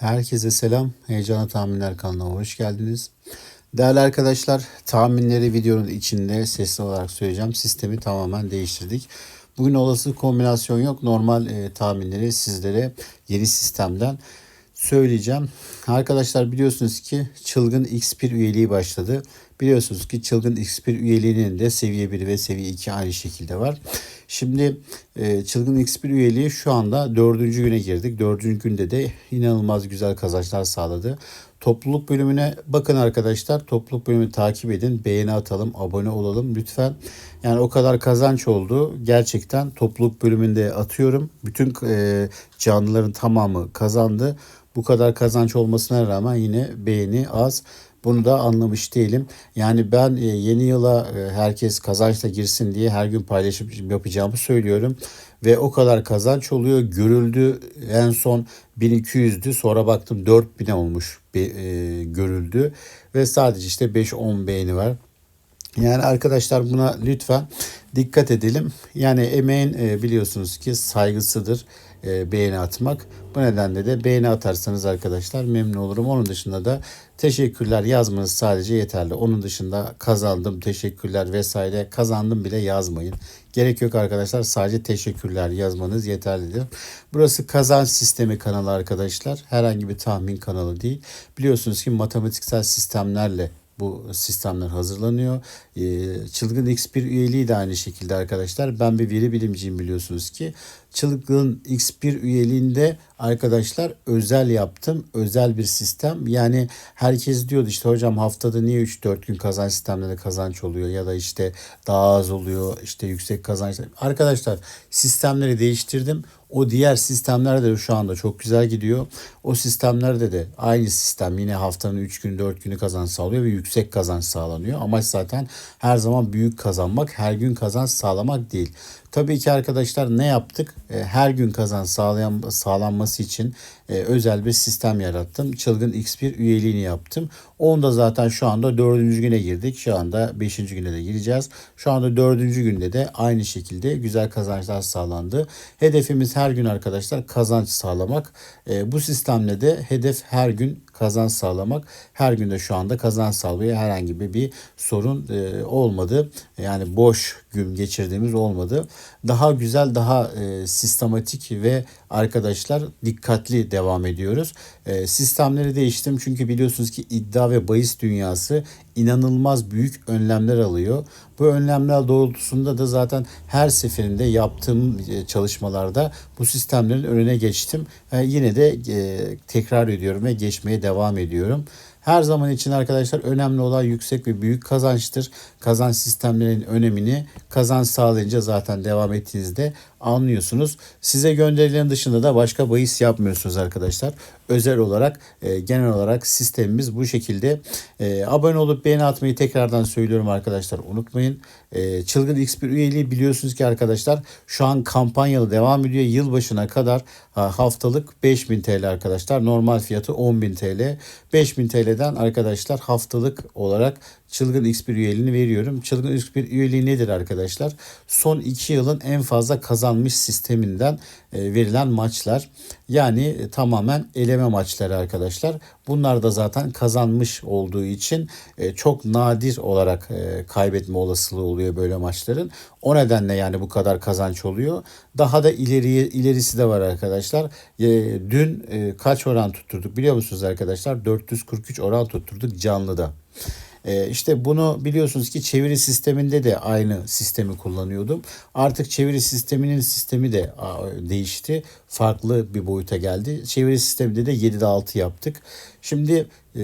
Herkese selam. Heyecanlı Tahminler kanalına hoş geldiniz. Değerli arkadaşlar, tahminleri videonun içinde sesli olarak söyleyeceğim. Sistemi tamamen değiştirdik. Bugün olası kombinasyon yok. Normal e, tahminleri sizlere yeni sistemden söyleyeceğim. Arkadaşlar biliyorsunuz ki Çılgın X1 üyeliği başladı. Biliyorsunuz ki Çılgın X1 üyeliğinin de seviye 1 ve seviye 2 aynı şekilde var. Şimdi e, Çılgın X1 üyeliği şu anda dördüncü güne girdik. Dördüncü günde de inanılmaz güzel kazançlar sağladı. Topluluk bölümüne bakın arkadaşlar. Topluluk bölümünü takip edin. Beğeni atalım, abone olalım lütfen. Yani o kadar kazanç oldu. Gerçekten topluluk bölümünde atıyorum. Bütün e, canlıların tamamı kazandı. Bu kadar kazanç olmasına rağmen yine beğeni az. Bunu da anlamış değilim. Yani ben e, yeni yıla e, herkes kazançla girsin diye her gün paylaşım yapacağımı söylüyorum. Ve o kadar kazanç oluyor. Görüldü en son 1200'dü sonra baktım 4000'e olmuş e, görüldü. Ve sadece işte 5-10 beğeni var. Yani arkadaşlar buna lütfen dikkat edelim. Yani emeğin biliyorsunuz ki saygısıdır e, beğeni atmak. Bu nedenle de beğeni atarsanız arkadaşlar memnun olurum. Onun dışında da teşekkürler yazmanız sadece yeterli. Onun dışında kazandım, teşekkürler vesaire kazandım bile yazmayın. Gerek yok arkadaşlar. Sadece teşekkürler yazmanız yeterlidir. Burası kazanç sistemi kanalı arkadaşlar. Herhangi bir tahmin kanalı değil. Biliyorsunuz ki matematiksel sistemlerle bu sistemler hazırlanıyor. Ee, Çılgın X1 üyeliği de aynı şekilde arkadaşlar. Ben bir veri bilimciyim biliyorsunuz ki. Çılgın X1 üyeliğinde arkadaşlar özel yaptım. Özel bir sistem. Yani herkes diyordu işte hocam haftada niye 3-4 gün kazanç sistemlerinde kazanç oluyor ya da işte daha az oluyor işte yüksek kazanç. Arkadaşlar sistemleri değiştirdim. O diğer sistemlerde de şu anda çok güzel gidiyor. O sistemlerde de aynı sistem yine haftanın 3 gün 4 günü kazanç sağlıyor ve yüksek kazanç sağlanıyor. Amaç zaten her zaman büyük kazanmak, her gün kazanç sağlamak değil. Tabii ki arkadaşlar ne yaptık? E, her gün kazanç sağlayan, sağlanması için e, özel bir sistem yarattım. Çılgın X1 üyeliğini yaptım. Onda zaten şu anda dördüncü güne girdik. Şu anda beşinci güne de gireceğiz. Şu anda dördüncü günde de aynı şekilde güzel kazançlar sağlandı. Hedefimiz her gün arkadaşlar kazanç sağlamak. E, bu sistemle de hedef her gün kazanç sağlamak. Her günde şu anda kazanç sağlıyor. Herhangi bir, bir sorun e, olmadı. Yani boş gün geçirdiğimiz olmadı. Daha güzel, daha e, sistematik ve arkadaşlar dikkatli devam ediyoruz. E, sistemleri değiştim çünkü biliyorsunuz ki iddia ve bahis dünyası inanılmaz büyük önlemler alıyor. Bu önlemler doğrultusunda da zaten her seferinde yaptığım e, çalışmalarda bu sistemlerin önüne geçtim. E, yine de e, tekrar ediyorum ve geçmeye devam ediyorum. Her zaman için arkadaşlar önemli olan yüksek ve büyük kazançtır. Kazanç sistemlerinin önemini kazanç sağlayınca zaten devam ettiğinizde anlıyorsunuz. Size gönderilen dışında da başka bahis yapmıyorsunuz arkadaşlar. Özel olarak e, genel olarak sistemimiz bu şekilde. E, abone olup beğeni atmayı tekrardan söylüyorum arkadaşlar unutmayın. E, Çılgın X1 üyeliği biliyorsunuz ki arkadaşlar şu an kampanyalı devam ediyor. Yılbaşına kadar ha, haftalık 5000 TL arkadaşlar. Normal fiyatı 10.000 TL. 5000 TL'den arkadaşlar haftalık olarak Çılgın X1 üyeliğini veriyorum. Çılgın X1 üyeliği nedir arkadaşlar? Son 2 yılın en fazla kazanmış sisteminden e, verilen maçlar. Yani e, tamamen eleme maçları arkadaşlar. Bunlar da zaten kazanmış olduğu için e, çok nadir olarak kaybetme olasılığı oluyor böyle maçların. O nedenle yani bu kadar kazanç oluyor. Daha da ileriye ilerisi de var arkadaşlar. Dün kaç oran tutturduk biliyor musunuz arkadaşlar? 443 oran tutturduk canlıda. E, işte bunu biliyorsunuz ki çeviri sisteminde de aynı sistemi kullanıyordum. Artık çeviri sisteminin sistemi de değişti. Farklı bir boyuta geldi. Çeviri sisteminde de 7'de 6 yaptık. Şimdi e,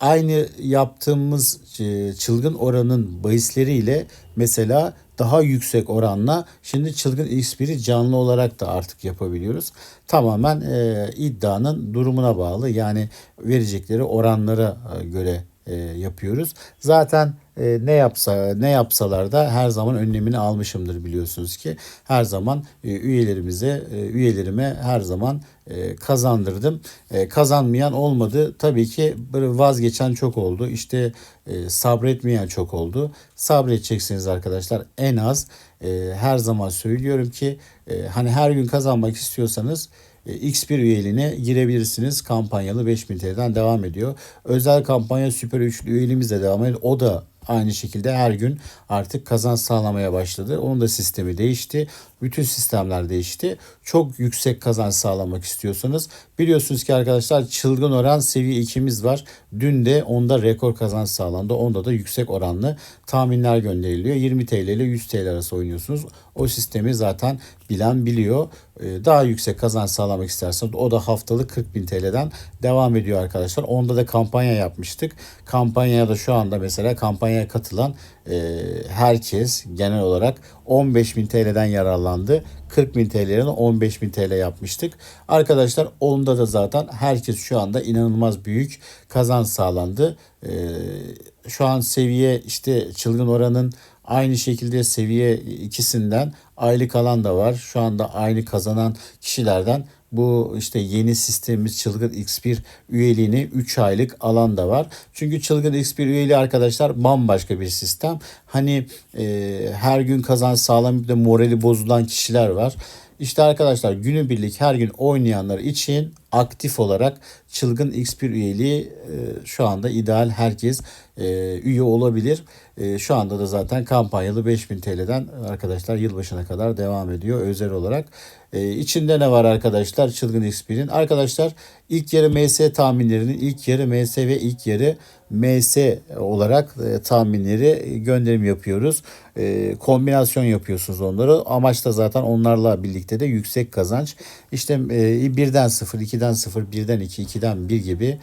aynı yaptığımız e, çılgın oranın bahisleriyle mesela daha yüksek oranla şimdi çılgın X1'i canlı olarak da artık yapabiliyoruz. Tamamen e, iddianın durumuna bağlı yani verecekleri oranlara e, göre e, yapıyoruz. Zaten e, ne yapsa ne yapsalar da her zaman önlemini almışımdır biliyorsunuz ki. Her zaman e, üyelerimize e, üyelerime her zaman e, kazandırdım. E, kazanmayan olmadı. Tabii ki vazgeçen çok oldu. İşte e, sabretmeyen çok oldu. Sabredeceksiniz arkadaşlar. En az e, her zaman söylüyorum ki e, hani her gün kazanmak istiyorsanız X1 üyeliğine girebilirsiniz. Kampanyalı 5000 TL'den devam ediyor. Özel kampanya süper üçlü üyeliğimiz de devam ediyor. O da aynı şekilde her gün artık kazanç sağlamaya başladı. Onun da sistemi değişti. Bütün sistemler değişti. Çok yüksek kazanç sağlamak istiyorsanız biliyorsunuz ki arkadaşlar çılgın oran seviye 2'miz var. Dün de onda rekor kazanç sağlandı. Onda da yüksek oranlı tahminler gönderiliyor. 20 TL ile 100 TL arası oynuyorsunuz. O sistemi zaten bilen biliyor. Ee, Daha yüksek kazanç sağlamak isterseniz o da haftalık 40 bin TL'den devam ediyor arkadaşlar. Onda da kampanya yapmıştık. Kampanyaya da şu anda mesela kampanyaya katılan e, herkes genel olarak 15 bin TL'den yararlandı. 40 bin TL'den 15 bin TL yapmıştık. Arkadaşlar onda da zaten herkes şu anda inanılmaz büyük kazanç sağlandı. E, şu an seviye işte çılgın oranın Aynı şekilde seviye ikisinden aylık alan da var. Şu anda aynı kazanan kişilerden bu işte yeni sistemimiz Çılgın X1 üyeliğini 3 aylık alan da var. Çünkü Çılgın X1 üyeliği arkadaşlar bambaşka bir sistem. Hani e, her gün kazanç sağlamayıp da morali bozulan kişiler var. İşte arkadaşlar günübirlik her gün oynayanlar için aktif olarak Çılgın X1 üyeliği e, şu anda ideal herkes e, üye olabilir. E, şu anda da zaten kampanyalı 5000 TL'den arkadaşlar yılbaşına kadar devam ediyor özel olarak. E, içinde ne var arkadaşlar Çılgın X1'in? Arkadaşlar ilk yarı MS tahminlerinin ilk yarı MS ve ilk yarı MS olarak tahminleri gönderim yapıyoruz. Kombinasyon yapıyorsunuz onları. Amaç da zaten onlarla birlikte de yüksek kazanç. İşte birden 0, 2'den 0, 1'den 2, 2'den 1 gibi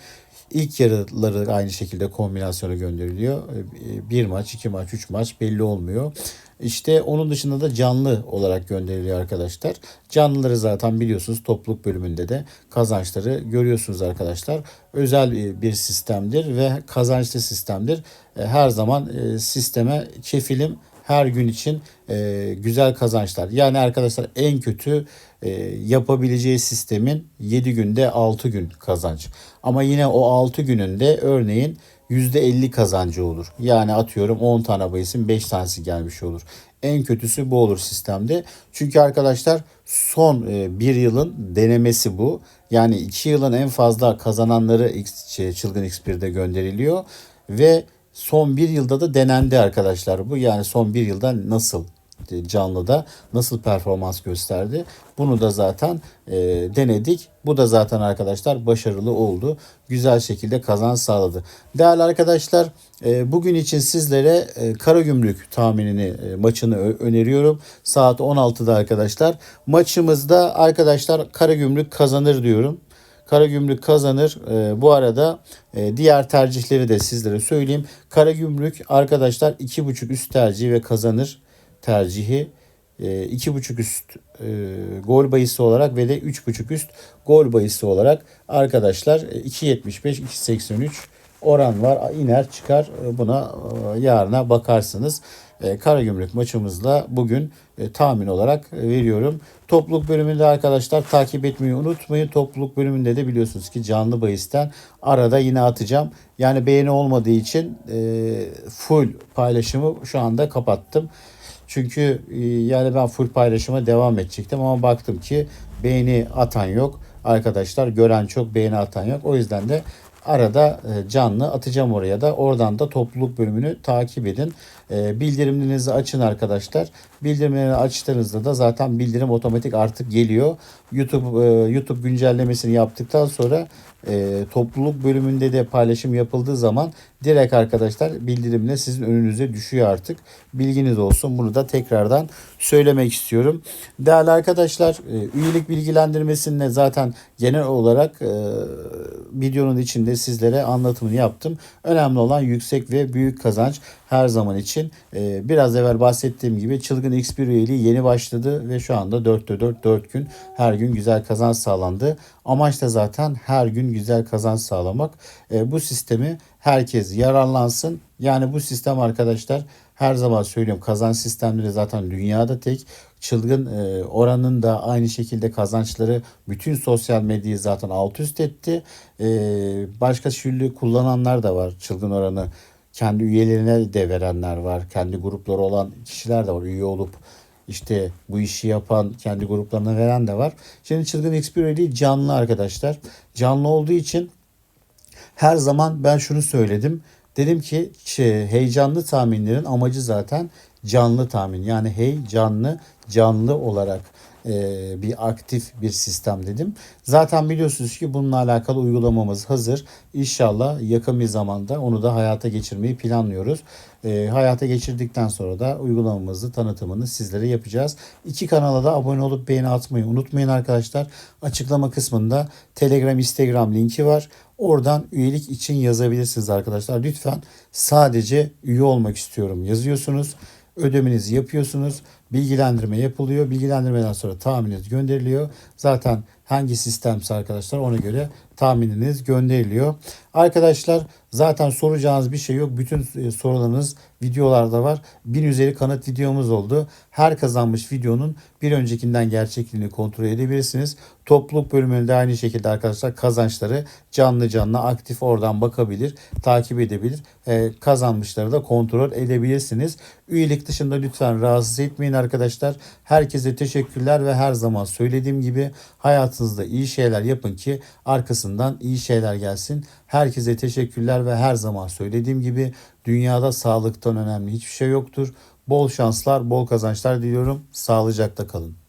İlk yarıları aynı şekilde kombinasyona gönderiliyor. E, bir maç, iki maç, üç maç belli olmuyor. İşte onun dışında da canlı olarak gönderiliyor arkadaşlar. Canlıları zaten biliyorsunuz topluluk bölümünde de kazançları görüyorsunuz arkadaşlar. Özel bir sistemdir ve kazançlı sistemdir. E, her zaman e, sisteme kefilim her gün için e, güzel kazançlar. Yani arkadaşlar en kötü e, yapabileceği sistemin 7 günde 6 gün kazanç. Ama yine o 6 gününde örneğin %50 kazancı olur. Yani atıyorum 10 tane bayisin 5 tanesi gelmiş olur. En kötüsü bu olur sistemde. Çünkü arkadaşlar son e, bir yılın denemesi bu. Yani 2 yılın en fazla kazananları şey, Çılgın X1'de gönderiliyor. Ve son bir yılda da denendi arkadaşlar bu. Yani son bir yılda nasıl canlıda nasıl performans gösterdi. Bunu da zaten e, denedik. Bu da zaten arkadaşlar başarılı oldu. Güzel şekilde kazanç sağladı. Değerli arkadaşlar e, bugün için sizlere e, Karagümrük tahminini e, maçını öneriyorum. Saat 16'da arkadaşlar. Maçımızda arkadaşlar Karagümrük kazanır diyorum. Karagümrük kazanır. E, bu arada e, diğer tercihleri de sizlere söyleyeyim. Karagümrük arkadaşlar 2.5 üst tercih ve kazanır tercihi e, iki buçuk üst e, gol bayısı olarak ve de üç buçuk üst gol bayısı olarak arkadaşlar 2.75 e, 2.83 oran var iner çıkar e, buna e, yarına bakarsınız. E, Karagümrük maçımızla bugün tahmin olarak veriyorum. Topluluk bölümünde arkadaşlar takip etmeyi unutmayın. Topluluk bölümünde de biliyorsunuz ki canlı bahisten arada yine atacağım. Yani beğeni olmadığı için full paylaşımı şu anda kapattım. Çünkü yani ben full paylaşıma devam edecektim ama baktım ki beğeni atan yok. Arkadaşlar gören çok beğeni atan yok. O yüzden de arada e, canlı atacağım oraya da. Oradan da topluluk bölümünü takip edin. E, bildirimlerinizi açın arkadaşlar. Bildirimleri açtığınızda da zaten bildirim otomatik artık geliyor. YouTube YouTube güncellemesini yaptıktan sonra topluluk bölümünde de paylaşım yapıldığı zaman direkt arkadaşlar bildirimle sizin önünüze düşüyor artık. Bilginiz olsun. Bunu da tekrardan söylemek istiyorum. Değerli arkadaşlar e, üyelik bilgilendirmesinde zaten genel olarak e, videonun içinde sizlere anlatımını yaptım. Önemli olan yüksek ve büyük kazanç her zaman için. E, biraz evvel bahsettiğim gibi çılgın X1 üyeliği yeni başladı ve şu anda 4'te 4 4 gün her gün güzel kazanç sağlandı. Amaç da zaten her gün güzel kazanç sağlamak. Bu sistemi herkes yararlansın. Yani bu sistem arkadaşlar her zaman söylüyorum kazanç sistemleri zaten dünyada tek. Çılgın e, oranın da aynı şekilde kazançları bütün sosyal medyayı zaten alt üst etti. E, başka türlü kullananlar da var çılgın oranı. Kendi üyelerine de verenler var. Kendi grupları olan kişiler de var. Üye olup işte bu işi yapan kendi gruplarına veren de var. Şimdi Çılgın XP Rally canlı arkadaşlar. Canlı olduğu için her zaman ben şunu söyledim. Dedim ki şey, heyecanlı tahminlerin amacı zaten canlı tahmin. Yani heyecanlı canlı olarak e, bir aktif bir sistem dedim. Zaten biliyorsunuz ki bununla alakalı uygulamamız hazır. İnşallah yakın bir zamanda onu da hayata geçirmeyi planlıyoruz. E, hayata geçirdikten sonra da uygulamamızı tanıtımını sizlere yapacağız. İki kanala da abone olup beğeni atmayı unutmayın arkadaşlar. Açıklama kısmında Telegram, Instagram linki var. Oradan üyelik için yazabilirsiniz arkadaşlar. Lütfen sadece üye olmak istiyorum yazıyorsunuz. Ödemenizi yapıyorsunuz. Bilgilendirme yapılıyor. Bilgilendirmeden sonra tahmininiz gönderiliyor. Zaten hangi sistemse arkadaşlar ona göre tahmininiz gönderiliyor. Arkadaşlar zaten soracağınız bir şey yok. Bütün e, sorularınız videolarda var. Bin üzeri kanıt videomuz oldu. Her kazanmış videonun bir öncekinden gerçekliğini kontrol edebilirsiniz. Topluluk bölümünde aynı şekilde arkadaşlar kazançları canlı canlı aktif oradan bakabilir, takip edebilir. Ee, kazanmışları da kontrol edebilirsiniz. Üyelik dışında lütfen rahatsız etmeyin arkadaşlar. Herkese teşekkürler ve her zaman söylediğim gibi hayatınızda iyi şeyler yapın ki arkasından iyi şeyler gelsin. Herkese teşekkürler ve her zaman söylediğim gibi dünyada sağlıktan önemli hiçbir şey yoktur. Bol şanslar, bol kazançlar diliyorum. Sağlıcakla kalın.